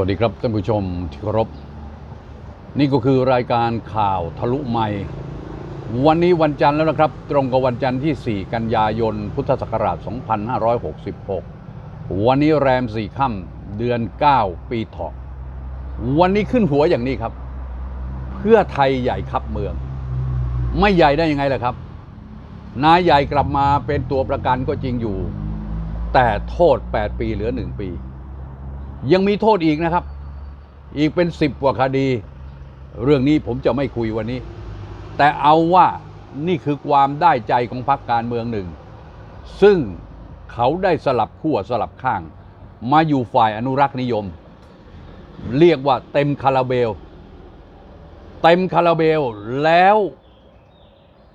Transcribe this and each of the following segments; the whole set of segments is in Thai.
วัสดีครับท่านผู้ชมที่เคารพ นี่ก็คือรายการข่าวทะลุใหม่ วันนี้วันจันทร์แล้วนะครับ ตรงกับวันจันทร์ที่ 4 กันยายน พุทธศักราช 2566 วันนี้แรมสี่ค่ำเดือน 9 ปีเถาะวันนี้ขึ้นหัวอย่างนี้ครับ เพื่อไทยใหญ่ครับเมือง ไม่ใหญ่ได้ยังไงล่ะครับ นายใหญ่กลับมาเป็นตัวประกันก็จริงอยู่ แต่โทษ 8 ปีเหลือ 1 ปี ยังมีโทษอีกนะครับ อีกเป็นสิบกว่าคดี เรื่องนี้ผมจะไม่คุยวันนี้ แต่เอาว่านี่คือความได้ใจของพรรคการเมืองหนึ่ง ซึ่งเขาได้สลับขั้วสลับข้าง มาอยู่ฝ่ายอนุรักษ์นิยม เรียกว่าเต็มคาราเบล เต็มคาราเบลแล้ว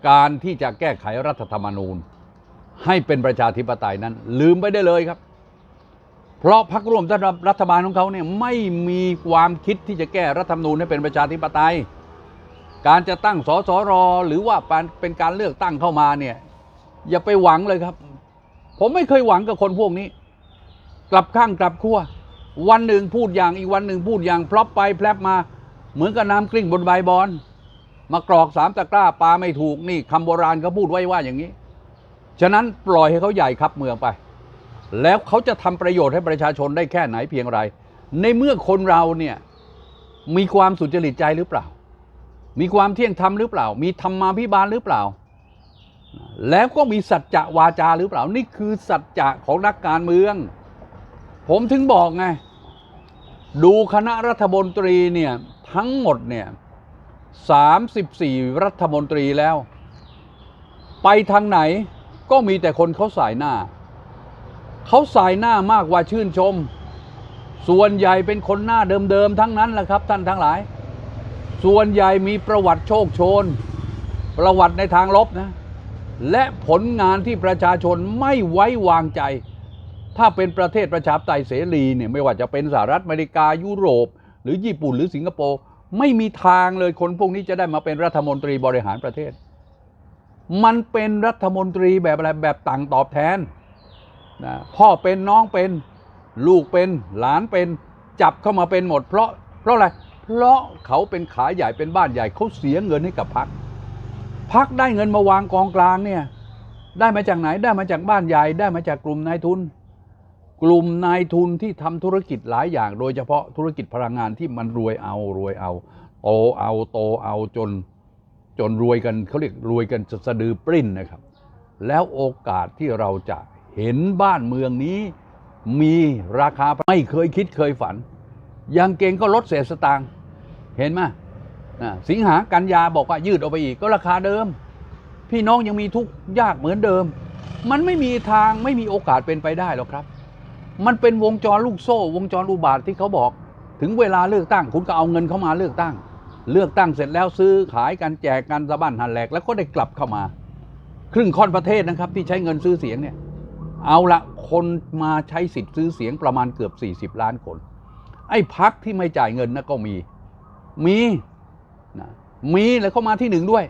การที่จะแก้ไขรัฐธรรมนูญ ให้เป็นประชาธิปไตยนั้น ลืมไปได้เลยครับ เพราะพรรคร่วมรัฐบาลของเขาเนี่ยไม่มีความคิดที่จะแก้รัฐธรรมนูญให้เป็นประชาธิปไตย การจะตั้งสสรหรือว่าเป็นการเลือกตั้งเข้ามาเนี่ยอย่าไปหวังเลยครับ ผมไม่เคยหวังกับคนพวกนี้ กลับข้างกลับขั้ววันหนึ่งพูดอย่างอีกวันหนึ่งพูดอย่างพลอปไปแพลบมา เหมือนกับน้ำกลิ้งบนใบบอนมากรอกสามตะกร้าปลาไม่ถูกนี่คำโบราณเขาพูดไว้ว่าอย่างนี้ ฉะนั้นปล่อยให้เขาใหญ่ครับเมืองไป แล้วเขาจะทำประโยชน์ให้ประชาชนได้แค่ไหนเพียงไร ในเมื่อคนเราเนี่ยมีความสุจริตใจหรือเปล่า มีความเที่ยงธรรมหรือเปล่า มีธรรมาภิบาลหรือเปล่า แล้วก็มีสัจจะวาจาหรือเปล่า นี่คือสัจจะของนักการเมือง ผมถึงบอกไง ดูคณะรัฐมนตรีเนี่ยทั้งหมดเนี่ย34รัฐมนตรีแล้ว ไปทางไหนก็มีแต่คนเขาสายหน้า เขาสายหน้ามากกว่าชื่นชม ส่วนใหญ่เป็นคนหน้าเดิมๆทั้งนั้นแหละครับ ท่านทั้งหลาย ส่วนใหญ่มีประวัติโชคโชน ประวัติในทางลบนะ และผลงานที่ประชาชนไม่ไว้วางใจ ถ้าเป็นประเทศประชาธิปไตยเสรีเนี่ยไม่ว่าจะเป็นสหรัฐอเมริกายุโรป หรือญี่ปุ่นหรือสิงคโปร์ไม่มีทางเลยคนพวกนี้จะได้มาเป็นรัฐมนตรีบริหารประเทศ มันเป็นรัฐมนตรีแบบอะไรแบบต่างตอบแทน นะพ่อเป็นน้องเป็น ลูกเป็นหลานเป็นจับเข้ามาเป็นหมด เพราะเพราะอะไร เพราะเขาเป็นขาใหญ่เป็นบ้านใหญ่เขาเสียเงินให้กับพักพักได้เงินมาวางกองกลางเนี่ยได้มาจากไหนได้มาจากบ้านใหญ่ได้มาจากกลุ่มนายทุน กลุ่มนายทุนที่ทำธุรกิจหลายอย่าง โดยเฉพาะธุรกิจพลังงานที่มันรวยเอารวยเอาโตเอาโตเอาจน จนรวยกันเขาเรียกรวยกันสะดือปริ้นนะครับ แล้วโอกาสที่เราจะ เห็นบ้านเมืองนี้มีราคาไม่เคยคิดเคยฝัน ยังเก่งก็ลดเศษสตางค์เห็นไหมนะสิงหากันยาบอกว่ายืดออกไปอีกก็ราคาเดิม พี่น้องยังมีทุกข์ยากเหมือนเดิม มันไม่มีทางไม่มีโอกาสเป็นไปได้หรอกครับ มันเป็นวงจรลูกโซ่ วงจรอุบาทที่เขาบอก ถึงเวลาเลือกตั้ง คุณก็เอาเงินเข้ามาเลือกตั้ง เลือกตั้งเสร็จแล้วซื้อขายกันแจกกันสะบั้นหันแหลกแล้วก็ได้กลับเข้ามา ครึ่งค่อนประเทศนะครับที่ใช้เงินซื้อเสียงเนี่ย เอาละคนมาใช้สิทธิ์ซื้อเสียงประมาณเกือบ 40 ล้านคน ไอ้พักที่ไม่จ่ายเงินนะก็มี มีนะมีแล้วก็มาที่หนึ่งด้วย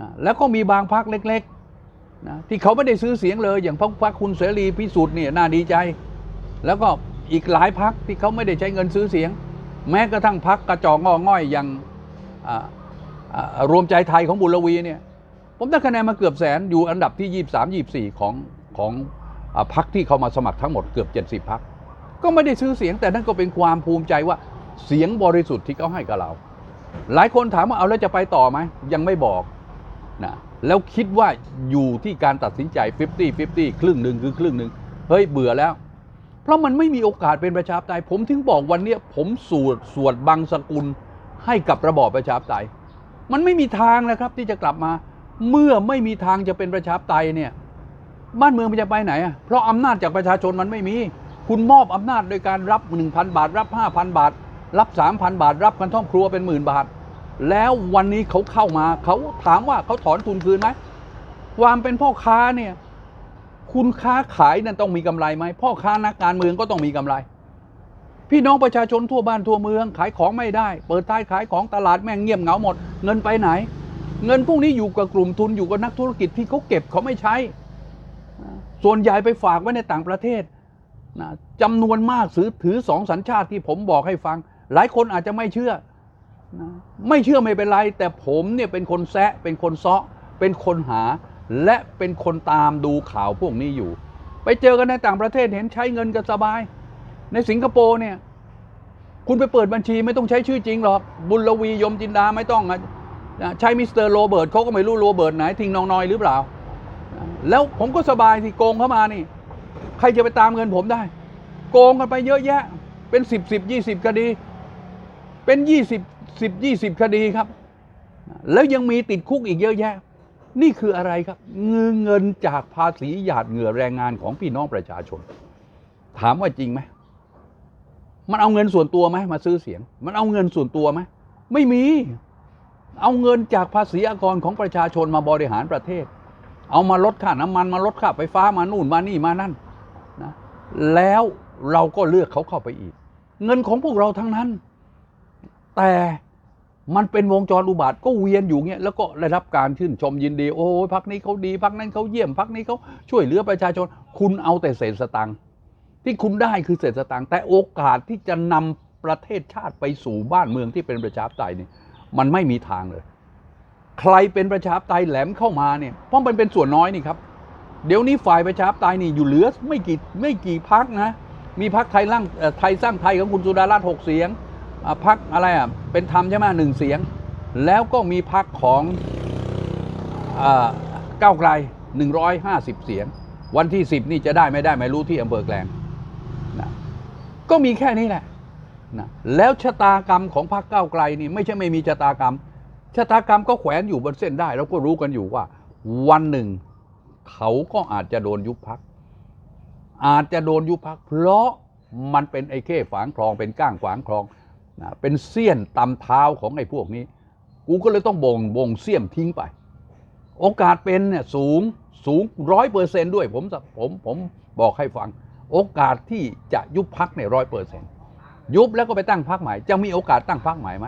นะแล้วก็มีบางพักเล็กๆนะที่เขาไม่ได้ซื้อเสียงเลยอย่างพรรคคุณเสรีพิสุทธิ์เนี่ยน่าดีใจ แล้วก็อีกหลายพักที่เขาไม่ได้ใช้เงินซื้อเสียง แม้กระทั่งพักกระจอกงอง่อยอย่างรวมใจไทยของบุรวีเนี่ยผมได้คะแนนมาเกือบแสนอยู่อันดับที่ 23 24 ของของ พักที่เขามาสมัครทั้งหมดเกือบ 70พัก ก็ไม่ได้ซื้อเสียงแต่นั่นก็เป็นความภูมิใจว่าเสียงบริสุทธิ์ที่เขาให้กับเรา หลายคนถามว่าเอาแล้วจะไปต่อไหมยังไม่บอกนะแล้วคิดว่าอยู่ที่การตัดสินใจ 50 50 ครึ่งหนึ่งคือครึ่งหนึ่งเฮ้ยเบื่อแล้ว เพราะมันไม่มีโอกาสเป็นประชาธิปไตย ผมถึงบอกวันเนี้ยผมสวดสวดบังสกุลให้กับระบอบประชาธิปไตย มันไม่มีทางนะครับที่จะกลับมา เมื่อไม่มีทางจะเป็นประชาธิปไตยเนี่ย บ้านเมืองมันจะไปไหนอะเพราะอำนาจจากประชาชนมันไม่มี คุณมอบอำนาจโดยการรับ 1,000 บาท รับ 5,000 บาท รับ 3,000 บาท รับกันท่องครัวเป็นหมื่นบาท แล้ววันนี้เขาเข้ามาเขาถามว่าเขาถอนทุนคืนไหมความเป็นพ่อค้าเนี่ยคุณค้าขายนั่นต้องมีกำไรไหมพ่อค้านักการเมืองก็ต้องมีกำไร พี่น้องประชาชนทั่วบ้านทั่วเมืองขายของไม่ได้ เปิดท้ายขายของตลาดแม่งเงียบเหงาหมด เงินไปไหน เงินพวกนี้อยู่กับกลุ่มทุนอยู่กับนักธุรกิจที่เขาเก็บเขาไม่ใช้ ส่วนใหญ่ไปฝากไว้ในต่างประเทศนะจำนวนมากถือถือสองสัญชาติที่ผมบอกให้ฟัง หลายคนอาจจะไม่เชื่อนะไม่เชื่อไม่เป็นไร แต่ผมเนี่ยเป็นคนแซะเป็นคนเซาะเป็นคนหา และเป็นคนตามดูข่าวพวกนี้อยู่ ไปเจอกันในต่างประเทศเห็นใช้เงินกันสบาย ในสิงคโปร์เนี่ยคุณไปเปิดบัญชีไม่ต้องใช้ชื่อจริงหรอก บุญลวียมจินดาไม่ต้องอะนะใช้มิสเตอร์โรเบิร์ตเขาก็ไม่รู้โรเบิร์ตไหน ทิ้งนองนอยหรือเปล่า แล้วผมก็สบายที่โกงเข้ามานี่ ใครจะไปตามเงินผมได้ โกงกันไปเยอะแยะ เป็นสิบสิบยี่สิบคดี เป็นยี่สิบสิบยี่สิบคดีครับ แล้วยังมีติดคุกอีกเยอะแยะ นี่คืออะไรครับเงินเงินจากภาษีหยาดเหงื่อแรงงานของพี่น้องประชาชน ถามว่าจริงไหมมันเอาเงินส่วนตัวไหมมาซื้อเสียง มันเอาเงินส่วนตัวไหมไม่มี เอาเงินจากภาษีอากรของประชาชนมาบริหารประเทศ เอามาลดค่าน้ำมันมาลดค่าไฟฟ้ามานู่นมานี่มานั่นนะแล้วเราก็เลือกเขาเข้าไปอีก เงินของพวกเราทั้งนั้น แต่มันเป็นวงจรอุบาทก็เวียนอยู่เงี้ยแล้วก็ได้รับการชื่นชมยินดี โอ้ยพักนี้เขาดีพักนั้นเขาเยี่ยมพักนี้เขาช่วยเหลือประชาชน คุณเอาแต่เศษสตังค์ที่คุณได้คือเศษสตังค์แต่โอกาสที่จะนำประเทศชาติไปสู่บ้านเมืองที่เป็นประชาธิปไตยนี่มันไม่มีทางเลย ใครเป็นประชาธิปไตยแหลมเข้ามาเนี่ยเพราะมันเป็นส่วนน้อยนี่ครับ เดี๋ยวนี้ฝ่ายประชาธิปไตยนี่อยู่เหลือไม่กี่ไม่กี่พักนะ มีพักไทยร่างไทยสร้างไทยของคุณสุดารัตน์หกเสียงพักอะไรอะเป็นธรรมใช่ไหมหนึ่งเสียง แล้วก็มีพักของอก้าวไกลหนึ่งร้อยห้าสิบเสียง วันที่สิบนี่จะได้ไม่ได้ไม่รู้ที่อำเภอแกลงนะก็มีแค่นี้แหละนะแล้วชะตากรรมของพรรคก้าวไกลนี่ไม่ใช่ไม่มีชะตากรรม ชะตากรรมก็แขวนอยู่บนเส้นได้เราก็รู้กันอยู่ว่า วันหนึ่ง เขาก็อาจจะโดนยุบพัก อาจจะโดนยุบพัก เพราะมันเป็นไอ้เข้ฝางคลองเป็นก้างขวางคลองนะเป็นเสี้ยนตำเท้าของไอ้พวกนี้ กูก็เลยต้องบ่งบ่งเสี้ยมทิ้งไป โอกาสเป็นเนี่ยสูงสูงร้อยเปอร์เซนด้วยผมผมผมบอกให้ฟัง โอกาสที่จะยุบพักเนี่ยร้อยเปอร์เซนยุบแล้วก็ไปตั้งพักใหม่ จะมีโอกาสตั้งพักใหม่ไหม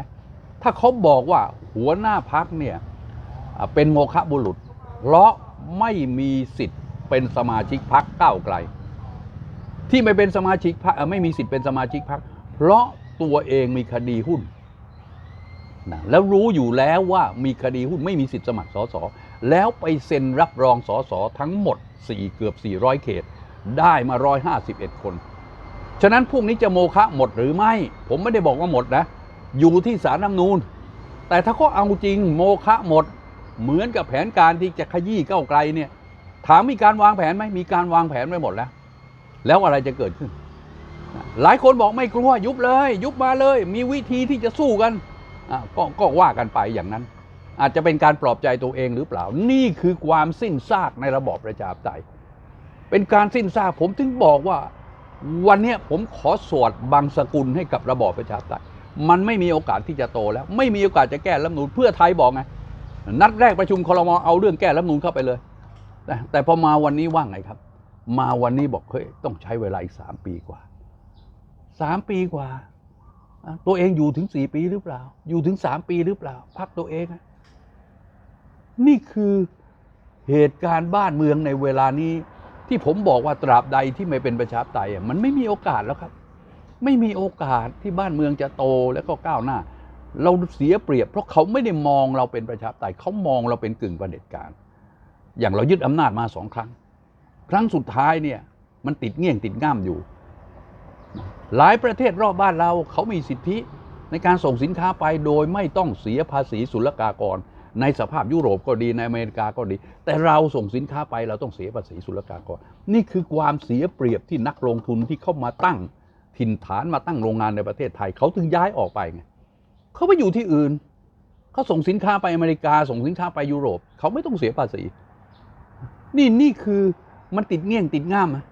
ถ้าเขาบอกว่าหัวหน้าพักเนี่ยเป็นโมฆะบุรุษ เพราะไม่มีสิทธิ์เป็นสมาชิกพักก้าวไกล ที่ไม่เป็นสมาชิกพรรคเอ่อไม่มีสิทธิ์เป็นสมาชิกพักเพราะตัวเองมีคดีหุ้นนะแล้วรู้อยู่แล้วว่ามีคดีหุ้นไม่มีสิทธิ์สมัครสสแล้วไปเซ็นรับรองสสทั้งหมด 4 เกือบ 400 เขต ได้มา 151 คน ฉะนั้นพวกนี้จะโมฆะหมดหรือไม่ ผมไม่ได้บอกว่าหมดนะ อยู่ที่สารน้ำนูนแต่ถ้าเขาเอาจริงโมฆะหมด เหมือนกับแผนการที่จะขยี้ก้าวไกลเนี่ย ถามมีการวางแผนไหมมีการวางแผนไว้หมดแล้ว แล้วอะไรจะเกิดขึ้น หลายคนบอกไม่กลัวยุบเลย ยุบมาเลย มีวิธีที่จะสู้กันก็ก็ว่ากันไปอย่างนั้น อาจจะเป็นการปลอบใจตัวเองหรือเปล่า นี่คือความสิ้นซากในระบอบประชาธิปไตยเป็นการสิ้นซากผมถึงบอกว่า วันนี้ผมขอสวดบังสกุลให้กับระบอบประชาธิปไตย มันไม่มีโอกาสที่จะโตแล้ว ไม่มีโอกาสจะแก้รัฐมนูญเพื่อไทยบอกไงนัดแรกประชุมครมเอาเรื่องแก้รัฐมนูญเข้าไปเลย แต่แต่พอมาวันนี้ว่างไงครับ มาวันนี้บอกเฮ้ยต้องใช้เวลาอีกสามปีกว่าสามปีกว่า ตัวเองอยู่ถึงสี่ปีหรือเปล่า อยู่ถึงสามปีหรือเปล่าพักตัวเอง นี่คือเหตุการณ์บ้านเมืองในเวลานี้ ที่ผมบอกว่าตราบใดที่ไม่เป็นประชาธิปไตยมันไม่มีโอกาสแล้วครับ ไม่มีโอกาสที่บ้านเมืองจะโตและก็ก้าวหน้า เราเสียเปรียบ เพราะเขาไม่ได้มองเราเป็นประชาธิปไตยเขามองเราเป็นกึ่งประเผด็จการ อย่างเรายึดอำนาจมาสองครั้ง ครั้งสุดท้ายเนี่ยมันติดเงี่ยงติดง่ามอยู่ หลายประเทศรอบบ้านเราเขามีสิทธิในการส่งสินค้าไปโดยไม่ต้องเสียภาษีศุลกากร ในสภาพยุโรปก็ดีในอเมริกาก็ดี แต่เราส่งสินค้าไปเราต้องเสียภาษีศุลกากร นี่คือความเสียเปรียบที่นักลงทุนที่เข้ามาตั้ง ถิ่นฐานมาตั้งโรงงานในประเทศไทย เขาถึงย้ายออกไปไงเขาไปอยู่ที่อื่น เขาส่งสินค้าไปอเมริกา ส่งสินค้าไปยุโรป เขาไม่ต้องเสียภาษี นี่นี่คือมันติดเงี้ยงติดง่ามอะ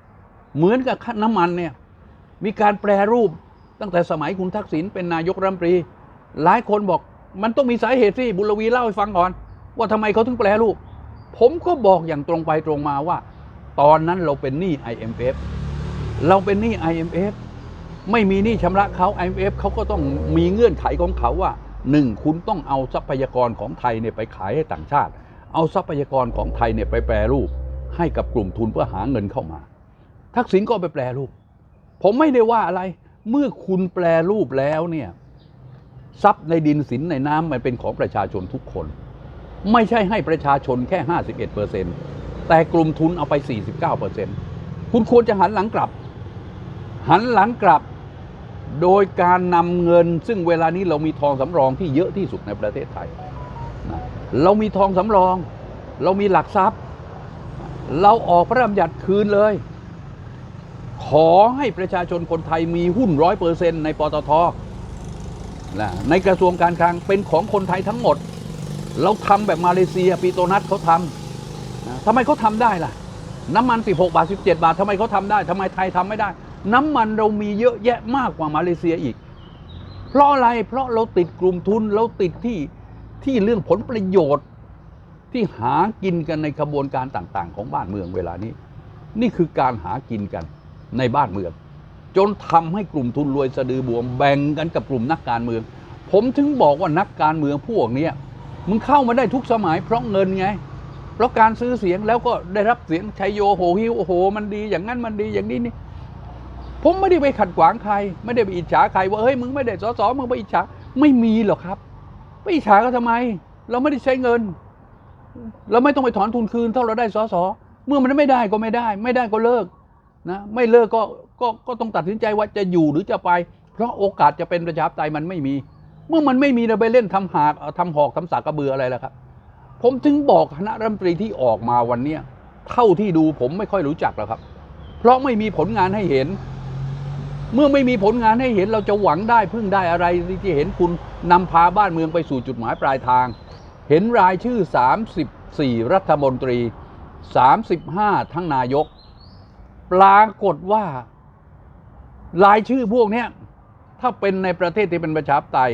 เหมือนกับน้ำมันเนี่ยมีการแปรรูปตั้งแต่สมัยคุณทักษิณเป็นนายกรัฐมนตรี หลายคนบอกมันต้องมีสาเหตุสิบุรวีเล่าให้ฟังก่อน ว่าทำไมเขาถึงแปรรูป ผมก็บอกอย่างตรงไปตรงมาว่า ตอนนั้นเราเป็นหนี้ IMF เราเป็นหนี้ IMF ไม่มีหนี้ชำระเขา IMF เขาก็ต้องมีเงื่อนไขของเขาว่าหนึ่งคุณต้องเอาทรัพยากรของไทยเนี่ยไปขายให้ต่างชาติ เอาทรัพยากรของไทยเนี่ยไปแปรรูป ให้กับกลุ่มทุนเพื่อหาเงินเข้ามา ทักษิณก็ไปแปรรูป ผมไม่ได้ว่าอะไร เมื่อคุณแปลรูปแล้วเนี่ยทรัพย์ในดินสินในน้ำมันเป็นของประชาชนทุกคน ไม่ใช่ให้ประชาชนแค่ 51เปอร์เซ็นแต่กลุ่มทุนเอาไป 49เปอร์เซ็นคุณควรจะหันหลังกลับ หันหลังกลับ โดยการนำเงินซึ่งเวลานี้เรามีทองสำรองที่เยอะที่สุดในประเทศไทย เรามีทองสำรอง เรามีหลักทรัพย์ เราออกพระราชบัญญัติคืนเลย ขอให้ประชาชนคนไทยมีหุ้นร้อยเปอร์เซ็นต์ในปตทนะในกระทรวงการคลังเป็นของคนไทยทั้งหมด เราทำแบบมาเลเซียปีโตนัสเขาทำทำไมเขาทำได้ล่ะ น้ำมัน 16 บาท 17 บาททำไมเขาทำได้ทำไมไทยทำไม่ได้ น้ำมันเรามีเยอะแยะมากกว่ามาเลเซียอีก เพราะอะไรเพราะเราติดกลุ่มทุนเราติดที่ที่เรื่องผลประโยชน์ที่หากินกันในกระบวนการต่าง ๆ ของบ้านเมืองเวลานี้ นี่คือการหากินกันในบ้านเมือง จนทำให้กลุ่มทุนรวยสะดือบวมแบ่งกันกับกลุ่มนักการเมือง ผมถึงบอกว่านักการเมืองพวกนี้มึงเข้ามาได้ทุกสมัยเพราะเงินไง เพราะการซื้อเสียงแล้วก็ได้รับเสียงชัยโยโหฮิวโอ้โห มันดีอย่างนั้นมันดีอย่างนี้นี่ ผมไม่ได้ไปขัดขวางใคร ไม่ได้ไปอิจฉาใครว่าเฮ้ยมึงไม่ได้สอสอมึงไปอิจฉาไม่มีหรอกครับไปอิจฉาก็ทำไม เราไม่ได้ใช้เงิน เราไม่ต้องไปถอนทุนคืนถ้าเราได้สอสอเมื่อมันไม่ได้ก็ไม่ได้ ไม่ได้ก็เลิกนะไม่เลิกก็ก็ก็ต้องตัดสินใจว่าจะอยู่หรือจะไป เพราะโอกาสจะเป็นประชาธิปไตยมันไม่มี เมื่อมันไม่มีเราไปเล่นทำหากทำหอกทำสากกระเบืออะไรล่ะครับ ผมถึงบอกคณะรัฐมนตรีที่ออกมาวันเนี้ยเท่าที่ดูผมไม่ค่อยรู้จักแล้วครับ เพราะไม่มีผลงานให้เห็น เมื่อไม่มีผลงานให้เห็นเราจะหวังได้พึ่งได้อะไรที่เห็นคุณนำพาบ้านเมืองไปสู่จุดหมายปลายทาง เห็นรายชื่อ 34 รัฐมนตรี 35 ทั้งนายก ปรากฏว่า รายชื่อพวกนี้ถ้าเป็นในประเทศที่เป็นประชาธิปไตย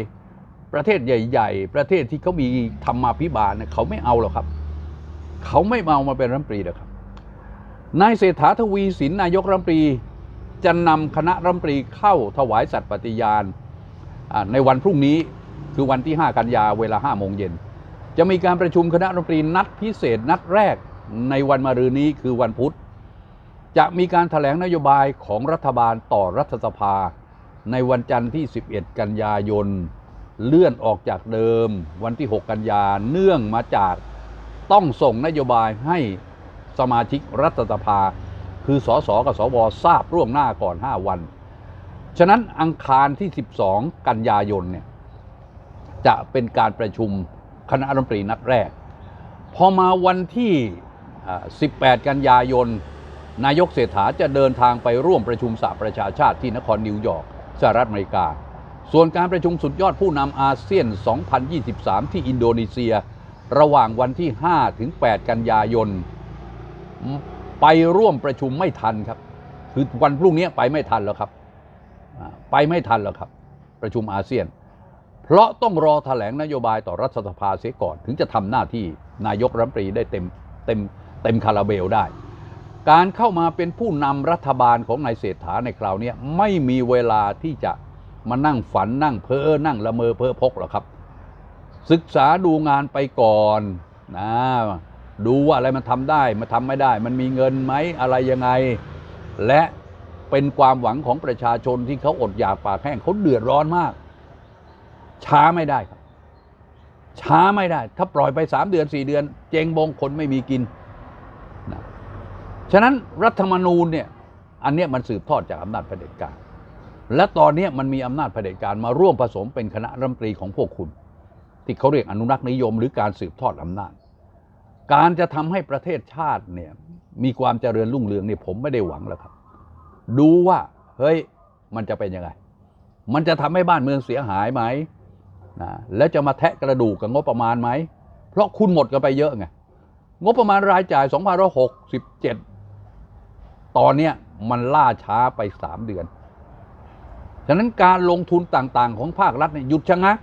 ประเทศใหญ่ ๆ ประเทศที่เขามีธรรมาภิบาลเนี่ยเขาไม่เอาหรอกครับ เขาไม่เอามาเป็นรัฐมนตรีหรอกครับนายเศรษฐาทวีสินนายกรัฐมนตรี จะนำคณะรัฐมนตรีเข้าถวายสัตย์ปฏิญาณในวันพรุ่งนี้คือวันที่ 5 กันยาเวลา5โมงเย็นจะมีการประชุมคณะรัฐมนตรีนัดพิเศษนัดแรกในวันมะรืนนี้คือวันพุธ จะมีการถแถลงนโยบายของรัฐบาลต่อรัฐสภา ในวันจันทร์ที่ 11 กันยายน เลื่อนออกจากเดิม วันที่ 6 กันยาเนื่องมาจากต้องส่งนโยบายให้สมาชิกรัฐสภา คือสสกับสวทราบร่วงหน้าก่อน 5 วัน ฉะนั้นอังคารที่ 12 กันยายนเนี่ยจะเป็นการประชุมคณะรัฐมนตรีนัดแรก พอมาวันที่ 18 กันยายน นายกเศรษฐาจะเดินทางไปร่วมประชุมสหประชาชาติที่นครนิวยอร์กสหรัฐอเมริกา ส่วนการประชุมสุดยอดผู้นำอาเซียน 2023 ที่อินโดนีเซีย ระหว่างวันที่ 5 ถึง 8 กันยายน ไปร่วมประชุมไม่ทันครับ คือวันพรุ่งนี้ไปไม่ทันแล้วครับ ไปไม่ทันแล้วครับ ประชุมอาเซียน เพราะต้องรอแถลงนโยบายต่อรัฐสภาเสียก่อน ถึงจะทำหน้าที่นายกรัฐมนตรีได้เต็มเต็มเต็มคาราเบลได้ การเข้ามาเป็นผู้นำรัฐบาลของนายเศรษฐาในคราวนี้ไม่มีเวลาที่จะมานั่งฝันนั่งเพ้อนั่งละเมอเพ้อพกหรอกครับ ศึกษาดูงานไปก่อนนะ ดูว่าอะไรมันทำได้มันทำไม่ได้ มันมีเงินไหมอะไรยังไง และเป็นความหวังของประชาชนที่เขาอดอยากปากแห้งเขาเดือดร้อนมาก ช้าไม่ได้ครับ ช้าไม่ได้ ถ้าปล่อยไปสามเดือนสี่เดือน เจงบงคนไม่มีกินนะฉะนั้นรัฐธรรมนูญเนี่ยอันเนี้ยมันสืบทอดจากอำนาจเผด็จการ และตอนนี้มันมีอำนาจเผด็จการมาร่วมผสมเป็นคณะรัฐมนตรีของพวกคุณ ที่เขาเรียกอนุรักษ์นิยมหรือการสืบทอดอำนาจ การจะทำให้ประเทศชาติเนี่ยมีความเจริญรุ่งเรืองเนี่ยผมไม่ได้หวังแล้วครับ ดูว่าเฮ้ยมันจะเป็นยังไง มันจะทำให้บ้านเมืองเสียหายไหมนะแล้วจะมาแทะกระดูกกับงบประมาณไหม เพราะคุณหมดกันไปเยอะไง งบประมาณรายจ่าย 2567 ตอนเนี้ยมันล่าช้าไป 3 เดือน ฉะนั้นการลงทุนต่างๆ ของภาครัฐเนี่ยหยุดชะงัก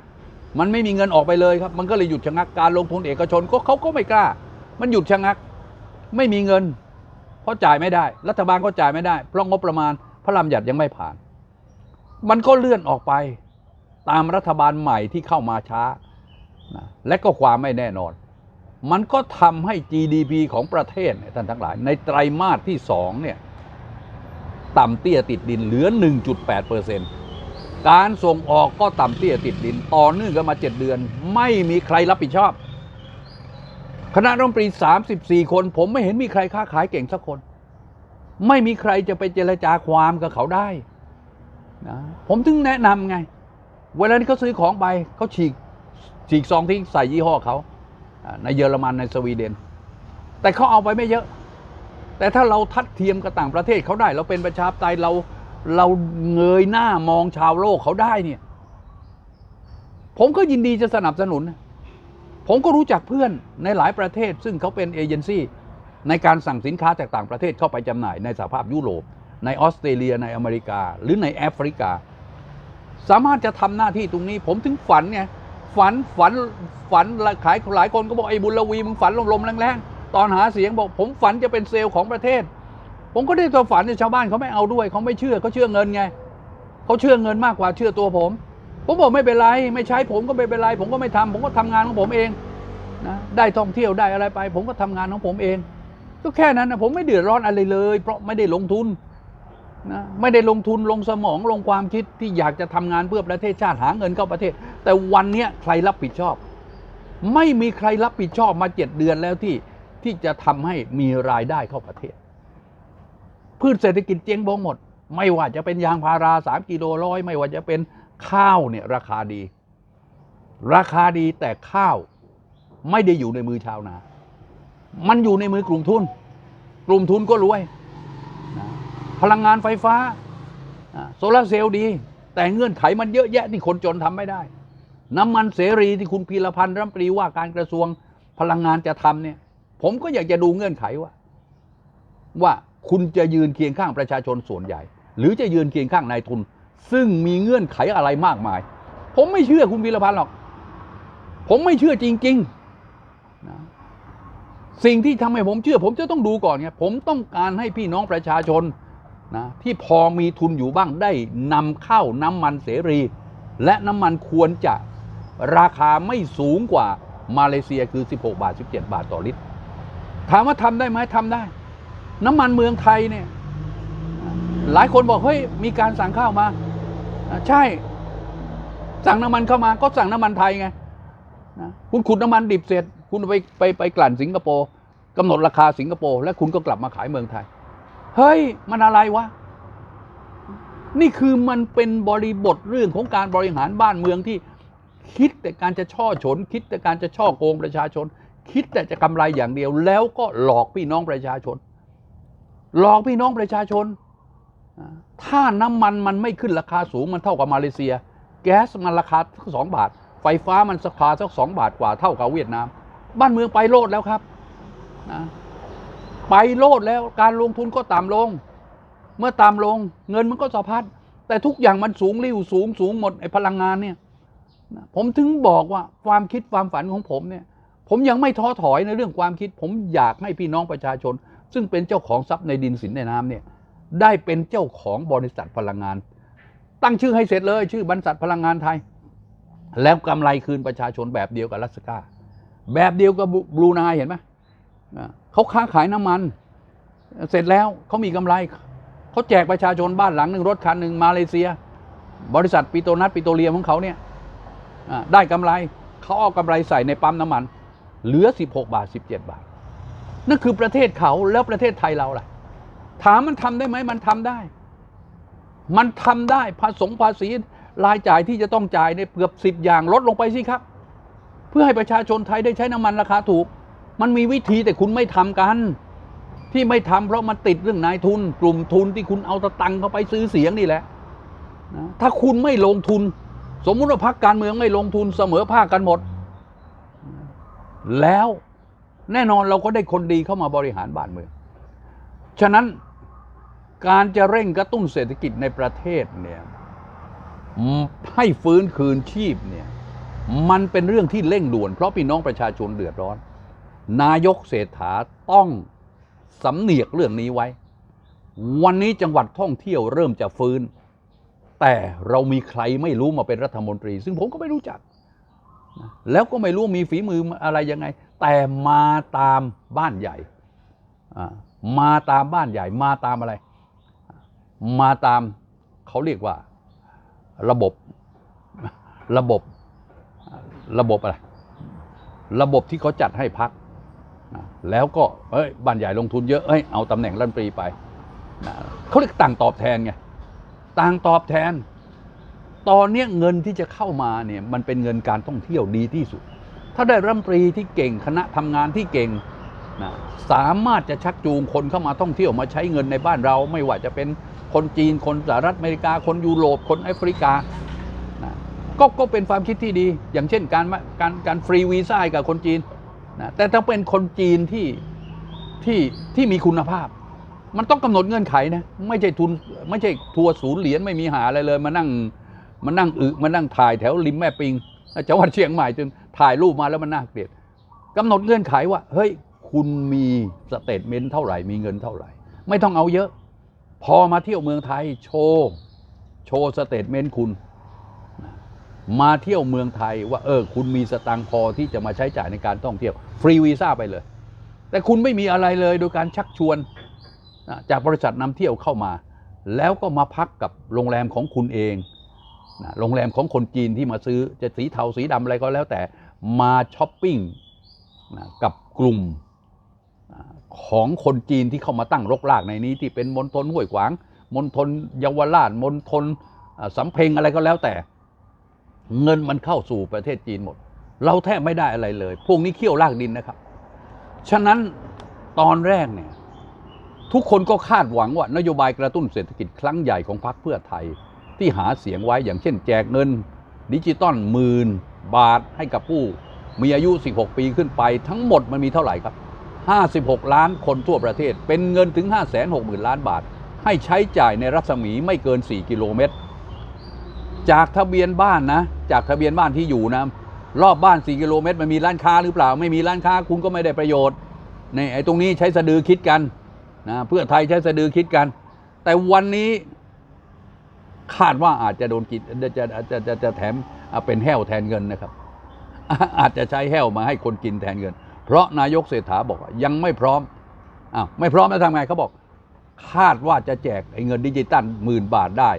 มันไม่มีเงินออกไปเลยครับ มันก็เลยหยุดชะงัก การลงทุนเอกชนก็เขาก็ไม่กล้า มันหยุดชะงัก ไม่มีเงิน เพราะจ่ายไม่ได้ รัฐบาลก็จ่ายไม่ได้ เพราะงบประมาณพระรามหยัดยังไม่ผ่าน มันก็เลื่อนออกไปตามรัฐบาลใหม่ที่เข้ามาช้านะและก็ความไม่แน่นอน มันก็ทำให้ GDP ของประเทศท่านทั้งหลาย ในไตรมาสที่สองเนี่ยต่ำเตี้ยติดดินเหลือ 1.8เปอร์เซ็นต์การส่งออกก็ต่ำเตี้ยติดดิน ต่อเนื่องกันมา 7 เดือน ไม่มีใครรับผิดชอบ คณะรัฐมนตรี 34 คน ผมไม่เห็นมีใครค้าขายเก่งสักคน ไม่มีใครจะไปเจรจาความกับเขาได้นะผมถึงแนะนำไง เวลาที่เขาซื้อของไปเขาฉีกฉีกซองทิ้งใส่ยี่ห้อเขาอ่าในเยอรมันในสวีเดน แต่เขาเอาไปไม่เยอะ แต่ถ้าเราทัดเทียมกับต่างประเทศเขาได้ เราเป็นประชาธิปไตยเราเราเงยหน้ามองชาวโลกเขาได้เนี่ย ผมก็ยินดีจะสนับสนุนนะ ผมก็รู้จักเพื่อนในหลายประเทศ ซึ่งเขาเป็นเอเจนซี่ในการสั่งสินค้าจากต่างประเทศเข้าไปจำหน่ายในสหภาพยุโรป ในออสเตรเลียในอเมริกา หรือในแอฟริกา สามารถจะทำหน้าที่ตรงนี้ ผมถึงฝันไงฝันฝันฝันขายหลายคนก็บอกไอ้บุญลวีมึงฝันลมๆแรงๆตอนหาเสียงบอก ผมฝันจะเป็นเซลล์ของประเทศ ผมก็ได้ตัวฝันแต่ชาวบ้านเขาไม่เอาด้วยเขาไม่เชื่อเขาเชื่อเงินไงเขาเชื่อเงินมากกว่าเชื่อตัวผม ผมบอกไม่เป็นไร ไม่ใช้ผมก็ไม่เป็นไร ผมก็ไม่ทำผมก็ทำงานของผมเองนะได้ท่องเที่ยวได้อะไรไป ผมก็ทำงานของผมเอง ก็แค่นั้นนะผมไม่เดือดร้อนอะไรเลย เพราะไม่ได้ลงทุนนะไม่ได้ลงทุนลงสมองลงความคิดที่อยากจะทำงานเพื่อประเทศชาติหาเงินเข้าประเทศ แต่วันนี้ใครรับผิดชอบ ไม่มีใครรับผิดชอบมาเจ็ดเดือนแล้วที่ที่จะทำให้มีรายได้เข้าประเทศ พืชเศรษฐกิจเจ๊งบงหมด ไม่ว่าจะเป็นยางพาราสามกิโลร้อยไม่ว่าจะเป็น ข้าวเนี่ยราคาดี ราคาดีแต่ข้าวไม่ได้อยู่ในมือชาวนา มันอยู่ในมือกลุ่มทุน กลุ่มทุนก็รวยนะพลังงานไฟฟ้าโซลาเซลล์ดี แต่เงื่อนไขมันเยอะแยะที่คนจนทำไม่ได้ น้ำมันเสรีที่คุณพีรพันธ์รัฐมนตรีว่าการกระทรวงพลังงานจะทำเนี่ย ผมก็อยากจะดูเงื่อนไขว่า ว่าคุณจะยืนเคียงข้างประชาชนส่วนใหญ่ หรือจะยืนเคียงข้างนายทุน ซึ่งมีเงื่อนไขอะไรมากมาย ผมไม่เชื่อคุณพีรพันธ์หรอก ผมไม่เชื่อจริงๆนะสิ่งที่ทำให้ผมเชื่อ ผมจะต้องดูก่อนไงผมต้องการให้พี่น้องประชาชนนะที่พอมีทุนอยู่บ้างได้นำเข้าน้ำมันเสรี และน้ำมันควรจะราคาไม่สูงกว่ามาเลเซียคือ 16 บาท 17 บาทต่อลิตร ถามว่าทำได้ไหมทำได้ น้ำมันเมืองไทยเนี่ยหลายคนบอกเฮ้ยมีการสั่งข้าวมา ใช่ สั่งน้ำมันเข้ามาก็สั่งน้ำมันไทยไงนะคุณขุดน้ำมันดิบเสร็จ คุณไปไปไปกลั่นสิงคโปร์กำหนดราคาสิงคโปร์แล้วคุณก็กลับมาขายเมืองไทย เฮ้ย มันอะไรวะ นี่คือมันเป็นบริบทเรื่องของการบริหารบ้านเมืองที่คิดแต่การจะช่อฉน คิดแต่การจะช่อโกงประชาชน คิดแต่จะกำไรอย่างเดียว แล้วก็หลอกพี่น้องประชาชน หลอกพี่น้องประชาชน ถ้าน้ำมันมันไม่ขึ้นราคาสูงมันเท่ากับมาเลเซีย แก๊สมันราคาสักสองบาท ไฟฟ้ามันราคาสักสองบาทกว่าเท่ากับเวียดนาม บ้านเมืองไปโลดแล้วครับนะไปโลดแล้วการลงทุนก็ต่ำลง เมื่อต่ำลงเงินมันก็สะพัดแต่ทุกอย่างมันสูงริ้วสูงสูงหมดไอ้พลังงานเนี่ยผมถึงบอกว่าความคิดความฝันของผมเนี่ย ผมยังไม่ท้อถอยในเรื่องความคิด ผมอยากให้พี่น้องประชาชน ซึ่งเป็นเจ้าของทรัพย์ในดินสินในน้ำเนี่ย ได้เป็นเจ้าของบริษัทพลังงาน ตั้งชื่อให้เสร็จเลย ชื่อบริษัทพลังงานไทย แล้วกำไรคืนประชาชนแบบเดียวกับรัสกาแบบเดียวกับบลูไนเห็นไหมเขาค้าขายน้ำมัน เสร็จแล้วเขามีกำไรเขาแจกประชาชนบ้านหลังหนึ่งรถคันหนึ่งมาเลเซีย บริษัทปิโตนัสปิโตเลียมของเขาเนี่ยได้กำไรเขาเอากำไรใส่ในปั๊มน้ำมัน เหลือ 16 บาท 17 บาท นั่นคือประเทศเขาแล้วประเทศไทยเราล่ะ ถามมันทำได้ไหมมันทำได้ มันทำได้ภาษงภาษีรายจ่ายที่จะต้องจ่ายในเกือบสิบอย่างลดลงไปสิครับ เพื่อให้ประชาชนไทยได้ใช้น้ำมันราคาถูก มันมีวิธีแต่คุณไม่ทำกัน ที่ไม่ทำเพราะมันติดเรื่องนายทุน กลุ่มทุนที่คุณเอาตะตังเข้าไปซื้อเสียงนี่แหละนะถ้าคุณไม่ลงทุน สมมุติว่าพรรคการเมืองไม่ลงทุนเสมอภาคกันหมด แล้วแน่นอนเราก็ได้คนดีเข้ามาบริหารบ้านเมือง ฉะนั้นการจะเร่งกระตุ้นเศรษฐกิจในประเทศเนี่ยให้ฟื้นคืนชีพเนี่ยมันเป็นเรื่องที่เร่งด่วน เพราะพี่น้องประชาชนเดือดร้อน นายกเศรษฐาต้องสำเนียกเรื่องนี้ไว้ วันนี้จังหวัดท่องเที่ยวเริ่มจะฟื้น แต่เรามีใครไม่รู้มาเป็นรัฐมนตรี ซึ่งผมก็ไม่รู้จัก แล้วก็ไม่รู้มีฝีมืออะไรยังไง แต่มาตามบ้านใหญ่อ่า มาตามบ้านใหญ่ มาตามอะไร มาตามเขาเรียกว่า ระบบ ระบบ ระบบอะไร ระบบที่เขาจัดให้พัก แล้วก็เอ้ยบ้านใหญ่ลงทุนเยอะเอ้ยเอาตำแหน่งรัฐมนตรีไปเขาเรียกต่างตอบแทนไงต่างตอบแทน ตอนนี้เงินที่จะเข้ามาเนี่ยมันเป็นเงินการท่องเที่ยวดีที่สุด ถ้าได้รัฐมนตรีที่เก่งคณะทำงานที่เก่ง นะสามารถจะชักจูงคนเข้ามาท่องเที่ยวมาใช้เงินในบ้านเราไม่ว่าจะเป็นคนจีนคนสหรัฐอเมริกา คนยุโรปคนแอฟริกานะก็ก็เป็นความคิดที่ดี อย่างเช่นการการการฟรีวีซ่ากับคนจีนนะแต่ถ้าเป็นคนจีนที่ที่ที่มีคุณภาพ มันต้องกำหนดเงื่อนไขนะไม่ใช่ทุนไม่ใช่ทัวร์ศูนย์เหรียญไม่มีหาอะไรเลยมานั่งมานั่งอึมานั่งถ่ายแถวริมแม่ปิงจังหวัดเชียงใหม่จนถ่ายรูปมาแล้วมันน่าเกลียดกำหนดเงื่อนไขว่าเฮ้ย คุณมีสเตทเมนต์เท่าไหร่ มีเงินเท่าไหร่ ไม่ต้องเอาเยอะ พอมาเที่ยวเมืองไทยโชว์โชว์สเตทเมนต์คุณ มาเที่ยวเมืองไทยว่าเออคุณมีสตังค์พอที่จะมาใช้จ่ายในการท่องเที่ยว ฟรีวีซ่าไปเลย แต่คุณไม่มีอะไรเลยโดยการชักชวนจากบริษัทนำเที่ยวเข้ามา แล้วก็มาพักกับโรงแรมของคุณเองนะโรงแรมของคนจีนที่มาซื้อจะสีเทาสีดำอะไรก็แล้วแต่มาช้อปปิ้งนะกับกลุ่ม ของคนจีนที่เข้ามาตั้งรกรากในนี้ ที่เป็นมณฑลห้วยขวางมณฑลเยาวราชมณฑลสำเพ็งอะไรก็แล้วแต่ เงินมันเข้าสู่ประเทศจีนหมด เราแทบไม่ได้อะไรเลย พวกนี้เขี้ยวลากดินนะครับ ฉะนั้นตอนแรกเนี่ยทุกคนก็คาดหวังว่านโยบายกระตุ้นเศรษฐกิจครั้งใหญ่ของพรรคเพื่อไทย ที่หาเสียงไว้อย่างเช่น แจกเงิน ดิจิตอลหมื่นบาทให้กับผู้มีอายุ 16 ปีขึ้นไป ทั้งหมดมันมีเท่าไหร่ครับ 56 ล้านคนทั่วประเทศ เป็นเงินถึง 560,000 ล้านบาท ให้ใช้จ่ายในรัศมีไม่เกิน 4 กิโลเมตร จากทะเบียนบ้านนะ จากทะเบียนบ้านที่อยู่นะ รอบบ้าน 4 กิโลเมตร มันมีร้านค้าหรือเปล่า ไม่มีร้านค้าคุณก็ไม่ได้ประโยชน์ในไอ้ตรงนี้ใช้สะดือคิดกันนะเพื่อไทยใช้สะดือคิดกัน แต่วันนี้คาดว่าอาจจะโดนกิจจะจะจะจะจะแถมเป็นแห้วแทนเงินนะครับ อาจจะใช้แห้วมาให้คนกินแทนเงิน เพราะนายกเศรษฐาบอกว่ายังไม่พร้อมอ้าวไม่พร้อมแล้วทำไงเขาบอก คาดว่าจะแจกไอ้เงินดิจิตัลหมื่นบาทได้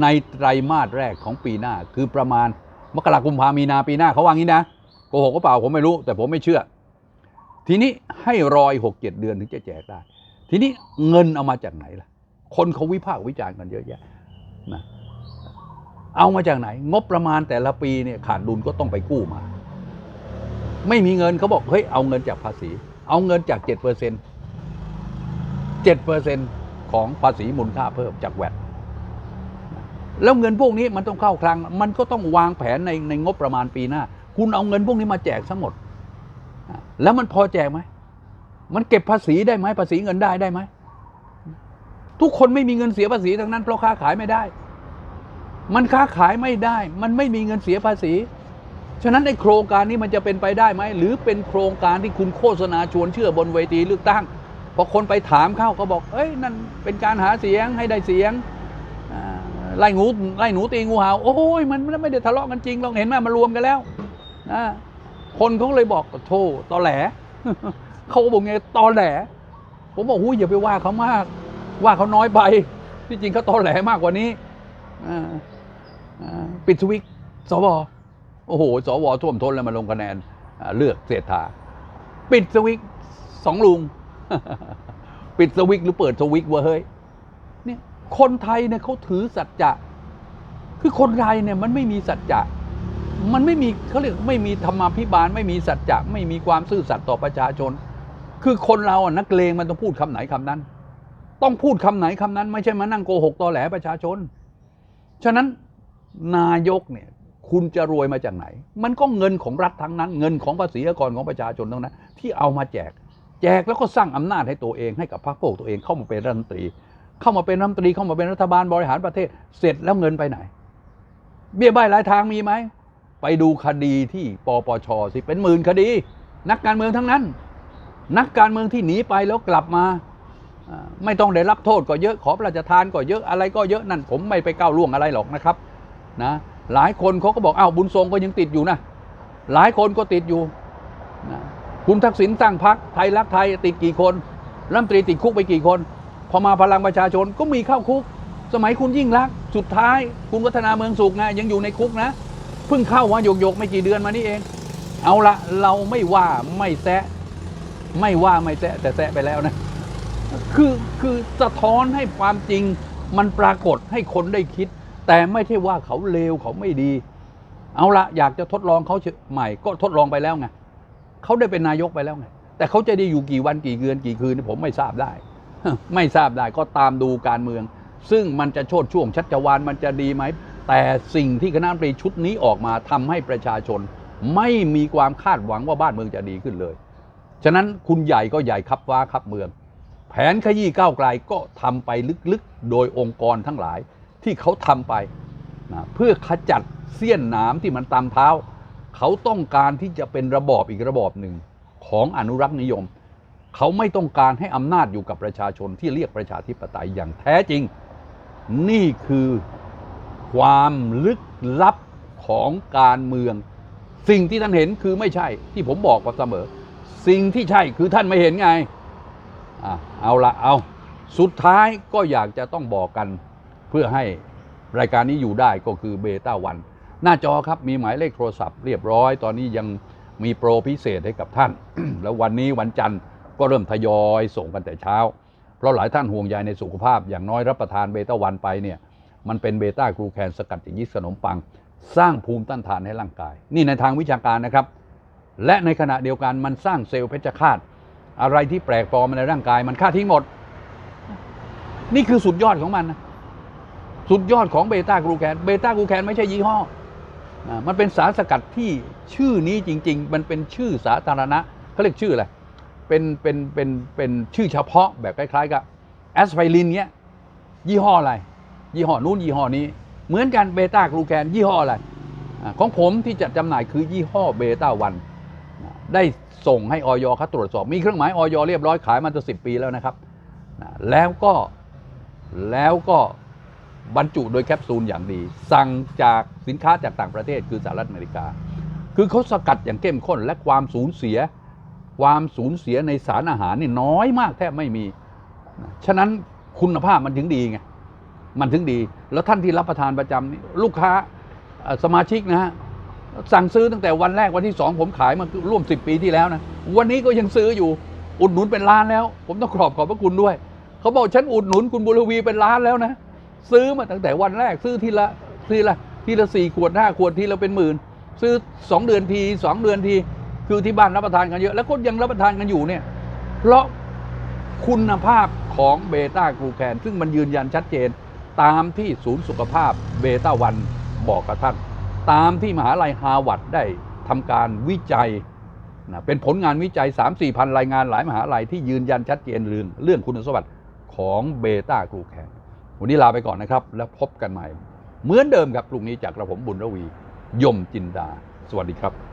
ในไตรมาสแรกของปีหน้า คือประมาณมกราคมกุมภามีนาปีหน้าเขาว่างี้นะโกหกก็เปล่าผมไม่รู้ แต่ผมไม่เชื่อ ทีนี้ให้รอยหกเจ็ดเดือนถึงจะแจกได้ ทีนี้เงินเอามาจากไหนล่ะ คนเขาวิพากษ์วิจารณ์กันเยอะแยะนะเอามาจากไหน งบประมาณแต่ละปีเนี่ยขาดดุลก็ต้องไปกู้มา ไม่มีเงินเขาบอกเฮ้ยเอาเงินจากภาษี เอาเงินจากเจ็ดเปอร์เซ็นเจ็ดเปอร์เซ็นของภาษีมูลค่าเพิ่มจากแวดแล้วเงินพวกนี้มันต้องเข้าคลัง มันก็ต้องวางแผนในในงบประมาณปีหน้า คุณเอาเงินพวกนี้มาแจกทั้งหมด แล้วมันพอแจกไหม มันเก็บภาษีได้ไหมภาษีเงินได้ได้ไหม ทุกคนไม่มีเงินเสียภาษีทั้งนั้นเพราะค้าขายไม่ได้ มันค้าขายไม่ได้ มันไม่มีเงินเสียภาษี ฉะนั้นในโครงการนี้มันจะเป็นไปได้ไหม หรือเป็นโครงการที่คุณโฆษณาชวนเชื่อบนเวทีเลือกตั้งพอคนไปถามเข้าก็บอกเอ้ยนั่นเป็นการหาเสียงให้ได้เสียงไล่งูไล่หนูตีงูเห่าโอ้ยมันไม่ได้ทะเลาะกันจริงเราเห็นไหมมารวมกันแล้วนะคนเขาเลยบอกโธ่ตอแหลเขาบอกไงตอแหล ผมบอกหูยอย่าไปว่าเขามาก ว่าเขาน้อยไปที่จริงเขาตอแหลมากกว่านี้ปิดสวิตช์สว โอ้โห สวท่วมท้นแล้วมาลงคะแนนเลือกเศรษฐา ปิดสวิตช์สองลุง ปิดสวิตช์หรือเปิดสวิตช์วะเฮ้ยเนี่ยคนไทยเนี่ยเขาถือสัจจะ คือคนไทยเนี่ยมันไม่มีสัจจะมันไม่มีเขาเรียกไม่มีธรรมาภิบาล ไม่มีสัจจะไม่มีความซื่อสัตย์ต่อประชาชน คือคนเราอะนักเลงมันต้องพูดคำไหนคำนั้น ต้องพูดคำไหนคำนั้น ไม่ใช่มานั่งโกหกตอแหลประชาชน ฉะนั้นนายกเนี่ย คุณจะรวยมาจากไหน มันก็เงินของรัฐทั้งนั้น เงินของภาษีกรของประชาชนทั้งนั้น ที่เอามาแจก แจกแล้วก็สร้างอำนาจให้ตัวเองให้กับพรรคพวกตัวเองเข้ามาเป็นรัฐมนตรี เข้ามาเป็นรัฐมนตรีเข้ามาเป็นรัฐบาลบริหารประเทศ เสร็จแล้วเงินไปไหน เบี้ยใบรายทางมีไหมไปดูคดีที่ปปชสิเป็นหมื่นคดี นักการเมืองทั้งนั้น นักการเมืองที่หนีไปแล้วกลับมาอ่าไม่ต้องได้รับโทษก็เยอะขอพระราชทานก็เยอะอะไรก็เยอะนั่นผมไม่ไปก้าวล่วงอะไรหรอกนะครับนะ หลายคนเขาก็บอกอ้าวบุญทรงก็ยังติดอยู่นะ หลายคนก็ติดอยู่นะคุณทักษิณตั้งพักไทยรักไทยติดกี่คนรัฐมนตรีติดคุกไปกี่คน พอมาพลังประชาชนก็มีเข้าคุก สมัยคุณยิ่งรักสุดท้าย คุณวัฒนาเมืองสุขนะยังอยู่ในคุกนะ เพิ่งเข้ามาหยกหยกๆไม่กี่เดือนมานี่เอง เอาละเราไม่ว่าไม่แซะไม่ว่าไม่แซะแต่แซะไปแล้วนะคือคือสะท้อนให้ความจริงมันปรากฏให้คนได้คิด แต่ไม่ใช่ว่าเขาเลวเขาไม่ดี เอาละอยากจะทดลองเขาใหม่ ก็ทดลองไปแล้วไงเขาได้เป็นนายกไปแล้วไงแต่เขาจะได้อยู่กี่วันกี่เดือนกี่คืนผมไม่ทราบได้ ไม่ทราบได้ก็ตามดูการเมือง ซึ่งมันจะโชดช่วงชัชวานมันจะดีไหม แต่สิ่งที่คณะรัฐมนตรีชุดนี้ออกมาทำให้ประชาชน ไม่มีความคาดหวังว่าบ้านเมืองจะดีขึ้นเลย ฉะนั้นคุณใหญ่ก็ใหญ่ครับฟ้าครับเมือง แผนขยี้ก้าวไกลก็ทำไปลึกๆ โดยองค์กรทั้งหลาย ที่เขาทำไปนะเพื่อขจัดเสี้ยนหนาที่มันตามเท้า เขาต้องการที่จะเป็นระบอบอีกระบอบหนึ่งของอนุรักษ์นิยม เขาไม่ต้องการให้อำนาจอยู่กับประชาชนที่เรียกประชาธิปไตยอย่างแท้จริง นี่คือความลึกลับของการเมือง สิ่งที่ท่านเห็นคือไม่ใช่ที่ผมบอกมาเสมอ สิ่งที่ใช่คือท่านไม่เห็นไงอะเอาละเอาสุดท้ายก็อยากจะต้องบอกกัน เพื่อให้รายการนี้อยู่ได้ก็คือเบต้าวันหน้าจอครับมีหมายเลขโทรศัพท์เรียบร้อย ตอนนี้ยังมีโปรพิเศษให้กับท่าน แล้ววันนี้วันจันทร์ก็เริ่มทยอยส่งกันแต่เช้า เพราะหลายท่านห่วงใยในสุขภาพอย่างน้อยรับประทานเบต้าวันไปเนี่ยมันเป็นเบต้ากลูแคนสกัดจากยีสต์ขนมปัง สร้างภูมิต้านทานให้ร่างกาย นี่ในทางวิชาการนะครับ และในขณะเดียวกันมันสร้างเซลล์เพชฌฆาตอะไรที่แปลกปลอมในร่างกายมันฆ่าทิ้งหมด นี่คือสุดยอดของมันนะ สุดยอดของเบต้ากลูแคนเบต้ากลูแคนไม่ใช่ยี่ห้อ มันเป็นสารสกัดที่ชื่อนี้จริง ๆ มันเป็นชื่อสาธารณะเขาเรียกชื่ออะไร เป็นเป็นเป็นเป็นชื่อเฉพาะแบบคล้ายๆกับแอสไพรินเนี้ยยี่ห้ออะไร ยี่ห้อนู้นยี่ห้อนี้ เหมือนกันเบต้ากลูแคนยี่ห้ออะไร ของผมที่จัดจำหน่ายคือยี่ห้อเบต้าวันได้ส่งให้ออยเขาตรวจสอบ มีเครื่องหมายออยเรียบร้อยขายมาจะสิปีแล้วนะครับ แล้วก็แล้วก็ บรรจุโดยแคปซูลอย่างดี สั่งจากสินค้าจากต่างประเทศคือสหรัฐอเมริกา คือเขาสกัดอย่างเข้มข้นและความสูญเสีย ความสูญเสียในสารอาหารนี่น้อยมากแทบไม่มี ฉะนั้นคุณภาพมันถึงดีไง มันถึงดี แล้วท่านที่รับประทานประจำนี่ลูกค้าสมาชิกนะฮะสั่งซื้อตั้งแต่วันแรกวันที่สองผมขายมาร่วมสิบปีที่แล้วนะวันนี้ก็ยังซื้ออยู่อุดหนุนเป็นล้านแล้ว ผมต้องขอบขอบพระคุณด้วย เขาบอกฉันอุดหนุนคุณบุรวีเป็นล้านแล้วนะ ซื้อมาตั้งแต่วันแรกซื้อทีละทีละทีละสี่ขวดห้าขวดทีละเป็นหมื่น ซื้อสองเดือนทีสองเดือนทีคือที่บ้านรับประทานกันเยอะ แล้วก็ยังรับประทานกันอยู่เนี่ยเพราะคุณภาพของเบต้ากลูแคนซึ่งมันยืนยันชัดเจน ตามที่ศูนย์สุขภาพเบต้าวันบอกกับท่าน ตามที่มหาลัยฮาร์วาร์ดได้ทำการวิจัยนะเป็นผลงานวิจัย 3 4 พันรายงานหลายมหาลัยที่ยืนยันชัดเจนเรื่องเรื่องคุณสมบัติของเบต้ากลูแคน วันนี้ลาไปก่อนนะครับ แล้วพบกันใหม่ เหมือนเดิมครับพรุ่งนี้จากกระผมบุญระวี ยมจินดา สวัสดีครับ